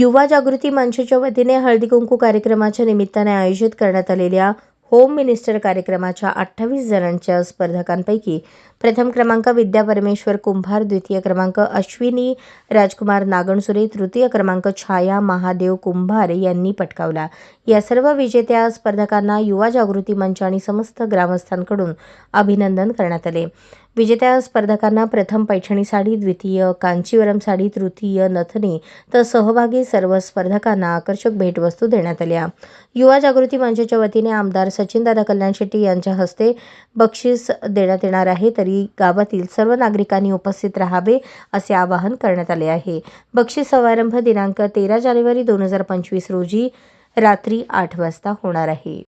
युवा जागृती मंचच्या वतीने हळदी कुंकू कार्यक्रमाच्या निमित्ताने आयोजित करण्यात आलेल्या होम मिनिस्टर कार्यक्रमाच्या अठ्ठावीस जणांच्या स्पर्धकांपैकी प्रथम क्रमांक विद्या परमेश्वर कुंभार द्वितीय क्रमांक अश्विनी राजकुमार नागणसुरे तृतीय क्रमांक छाया महादेव कुंभार यांनी पटकावला. या सर्व विजेत्या स्पर्धकांना युवा जागृती मंच आणि समस्त ग्रामस्थांकडून अभिनंदन करण्यात आले. विजेत्या स्पर्धकांना प्रथम पैठणी साडी द्वितीय कांचीवरम साडी तृतीय नथनी तर सहभागी सर्व स्पर्धकांना आकर्षक भेटवस्तू देण्यात आल्या. युवा जागृती मंचच्या वतीने आमदार सचिनदादा कल्याण शेट्टी यांच्या हस्ते बक्षीस देण्यात येणार आहे. तरी गावातील सर्व नागरिकांनी उपस्थित राहावे असे आवाहन करण्यात आले आहे. बक्षीस समारंभ दिनांक तेरा जानेवारी दोन हजार पंचवीस रोजी रात्री आठ वाजता होणार आहे.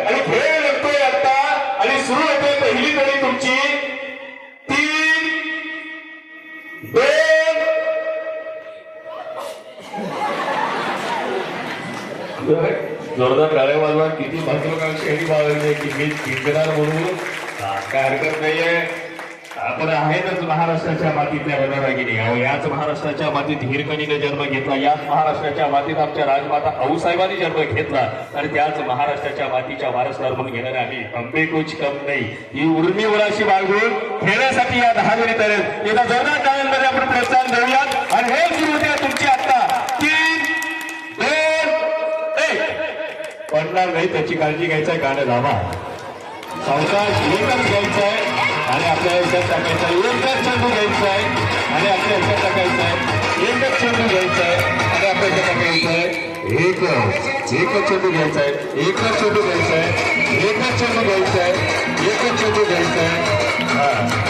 आणि खेळ लागतोय आता. आणि सुरू होते पहिली कडी तुमची. दोन जोरदार गाड्या वाजवा. किती महत्वाकांक्षी आणि की मी जिंकणार म्हणून? काय हरकत नाहीये. आपण आहेतच महाराष्ट्राच्या मातीतल्या वनरागिनी अहो याच महाराष्ट्राच्या मातीत हिरकणीने जन्म घेतला. याच महाराष्ट्राच्या मातीत आमच्या राजमाता आऊसाहेबांनी जन्म घेतला. आणि त्याच महाराष्ट्राच्या मातीच्या वारसदार म्हणून घेणारे आम्ही. अंबे कुछ कम नाही. ही उर्मी उराशी बाळगून खेळण्यासाठी या दहा मिनिट आहेत. एकदा जोरदार टाळ्यांमध्ये आपण प्रोत्साहन देऊयात. आणि हे सुरू होते तुमची आत्ता. तीन दोन एक. पडणार नाही त्याची काळजी घ्यायचा गाणं लावा. सावकाश घ्यायचं आहे. आपल्या याच्यात टाकायचं आहे. एकच चेंडू घ्यायचा आहे. आणि आपल्या याच्यात टाकायचं आहे. एकच चेंडू घ्यायचा आहे. आणि आपल्या याच्यात टाकायचं आहे. एक एकच चेंडू घ्यायचा आहे. एकच चेंडू घ्यायचा आहे. एकच चेंडू घ्यायचा आहे. एकच चेंडू घ्यायचा आहे. हां.